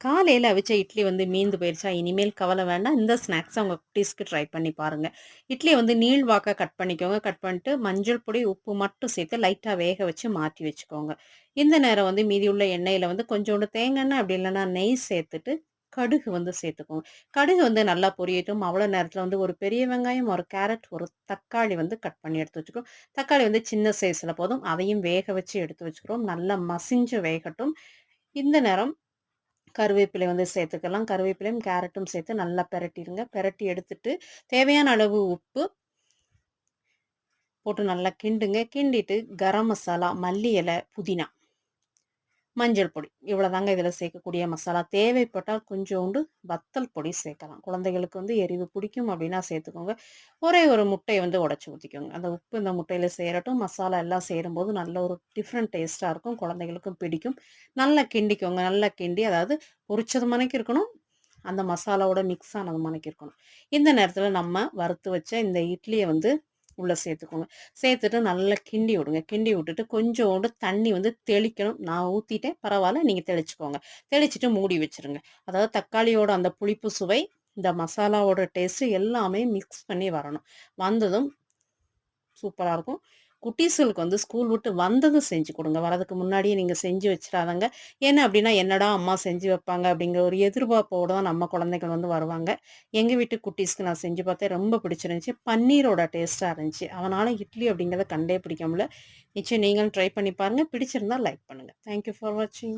காலையில் அவிச்ச இட்லி வந்து மீந்து போயிடுச்சா இனிமேல் கவலை வேண்டாம். இந்த ஸ்நாக்ஸை உங்கள் குட்டீஸ்க்கு ட்ரை பண்ணி பாருங்கள் இட்லியை வந்து நீள்வாக்க கட் பண்ணிக்கோங்க. கட் பண்ணிட்டு மஞ்சள் பொடி உப்பு மட்டும் சேர்த்து லைட்டாக வேக வச்சு மாற்றி வச்சுக்கோங்க. இந்த நேரம் வந்து மீதி உள்ள எண்ணெயில் வந்து கொஞ்சோண்டு தேங்காய் அப்படி இல்லைன்னா நெய் சேர்த்துட்டு கடுகு வந்து சேர்த்துக்கோங்க. கடுகு வந்து நல்லா பொரியட்டும். அவ்வளோ நேரத்தில் வந்து ஒரு பெரிய வெங்காயம் ஒரு கேரட் ஒரு தக்காளி வந்து கட் பண்ணி எடுத்து வச்சுக்கிறோம் தக்காளி வந்து சின்ன சைஸில் போதும். அதையும் வேக வச்சு எடுத்து வச்சுக்கிறோம். நல்லா மசிஞ்சு வேகட்டும். இந்த நேரம் கருவேப்பிலை வந்து சேர்த்துக்கலாம். கருவேப்பிலையும் கேரட்டும் சேர்த்து நல்லா பெரட்டிடுங்க. பெரட்டி எடுத்துட்டு தேவையான அளவு உப்பு போட்டு நல்லா கிண்டுங்க. கிண்டிட்டு கரம் மசாலா மல்லி இலை புதினா. மஞ்சள் பொடி. இவ்வளோதாங்க இதில் சேர்க்கக்கூடிய மசாலா. தேவைப்பட்டால் கொஞ்சோண்டு வத்தல் பொடி சேர்க்கலாம். குழந்தைகளுக்கு வந்து எரிவு பிடிக்கும் அப்படின்னா சேர்த்துக்கோங்க. ஒரே ஒரு முட்டையை வந்து உடச்சி ஊற்றிக்கோங்க அந்த உப்பு இந்த முட்டையில் சேரட்டும். மசாலா எல்லாம் சேரும்போது நல்ல ஒரு டிஃப்ரெண்ட் டேஸ்ட்டாக இருக்கும். குழந்தைகளுக்கும் பிடிக்கும். நல்லா கிண்டிக்கோங்க. நல்லா கிண்டி அதாவது பொரிச்சது மணிக்கு இருக்கணும். அந்த மசாலாவோட மிக்ஸ் ஆனது மணிக்கு இருக்கணும். இந்த நேரத்தில் நம்ம வறுத்து வச்ச இந்த இட்லியை வந்து உள்ளே சேர்த்துக்கோங்க. சேர்த்துட்டு நல்லா கிண்டி விடுங்க. கிண்டி விட்டுட்டு கொஞ்சோண்டு தண்ணி வந்து தெளிக்கணும். நான் ஊற்றிட்டேன் பரவாயில்ல. நீங்கள் தெளிச்சுக்கோங்க. தெளிச்சுட்டு மூடி வச்சுருங்க. அதாவது தக்காளியோட அந்த புளிப்பு சுவை இந்த மசாலாவோட டேஸ்ட்டு எல்லாமே மிக்ஸ் பண்ணி வரணும். வந்ததும் சூப்பராக இருக்கும். குட்டீஸ்களுக்கு வந்து ஸ்கூல் விட்டு வந்ததும் செஞ்சு கொடுங்க. வரதுக்கு முன்னாடியே நீங்கள் செஞ்சு வச்சிடாதங்க. ஏன்னா அப்படின்னா என்னடா அம்மா செஞ்சு வைப்பாங்க அப்படிங்கிற ஒரு எதிர்பார்ப்போடு தான் நம்ம குழந்தைகள் வந்து வருவாங்க. எங்கள் வீட்டு குட்டீஸ்க்கு நான் செஞ்சு பார்த்தேன். ரொம்ப பிடிச்சிருந்துச்சி. பன்னீரோட டேஸ்ட்டாக இருந்துச்சு. அவனால் இட்லி அப்படிங்கிறத கண்டே பிடிக்க முடியல. நிச்சயம் நீங்களும் ட்ரை பண்ணி பாருங்கள் பிடிச்சிருந்தா லைக் பண்ணுங்கள் தேங்க்யூ ஃபார் வாட்சிங்